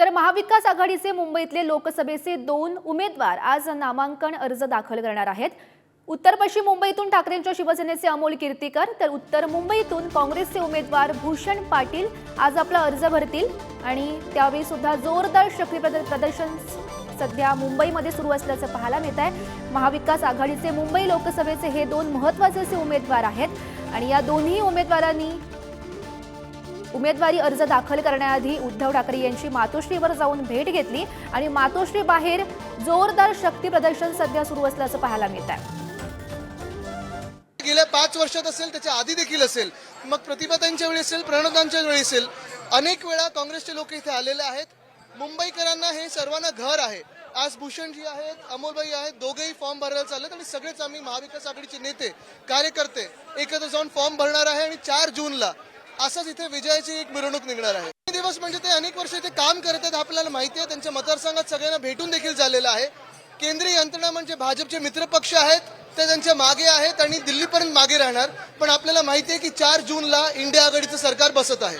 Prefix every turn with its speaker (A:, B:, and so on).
A: तर महाविकास आघाडीचे मुंबईतले लोकसभेचे दोन उमेदवार आज नामांकन अर्ज दाखल करणार आहेत. उत्तर पश्चिम मुंबईतून ठाकरेंच्या शिवसेनेचे अमोल कीर्तीकर तर उत्तर मुंबईतून काँग्रेसचे उमेदवार भूषण पाटील आज आपला अर्ज भरतील. आणि त्यावेळी सुद्धा जोरदार शक्ती प्रद- प्रदर्शन सध्या मुंबईमध्ये सुरू असल्याचं पाहायला मिळत आहे महाविकास आघाडीचे मुंबई लोकसभेचे हे दोन महत्त्वाचे असे उमेदवार आहेत. आणि या दोन्ही उमेदवारांनी उमेदवारी अर्ज दाखल करण्याआधी उद्धव ठाकरे यांची मातोश्रीवर जाऊन भेट घेतली आणि मातोश्री बाहेर जोरदार शक्ती प्रदर्शन सध्या सुरू असल्याचं पाहायला मिळत आहे.
B: गेल्या पाच वर्षात असेल त्याच्या आधी देखील असेल मग प्रतिभातांच्या वेळी असेल प्रणवतांच्या वेळी असेल अनेक वेळा काँग्रेसचे लोक इथे आलेले आहेत. मुंबईकरांना हे सर्वांना घर आहे. आज भूषणजी आहेत अमोलबाई आहेत दोघेही फॉर्म भरायला चाललेत आणि सगळेच आम्ही महाविकास आघाडीचे नेते कार्यकर्ते एकत्र जाऊन फॉर्म भरणार आहे आणि चार जूनला असंच इथे विजयाची एक मिरवणूक निघणार आहे. दिवस म्हणजे ते अनेक वर्ष इथे काम करत आहेत आपल्याला माहिती आहे. त्यांच्या मतदारसंघात सगळ्यांना भेटून देखील झालेलं आहे. केंद्रीय यंत्रणा म्हणजे भाजपचे मित्रपक्ष आहेत ते त्यांच्या मागे आहेत आणि दिल्लीपर्यंत मागे राहणार. पण आपल्याला माहिती आहे की चार जूनला इंडिया आघाडीचं सरकार बसत आहे.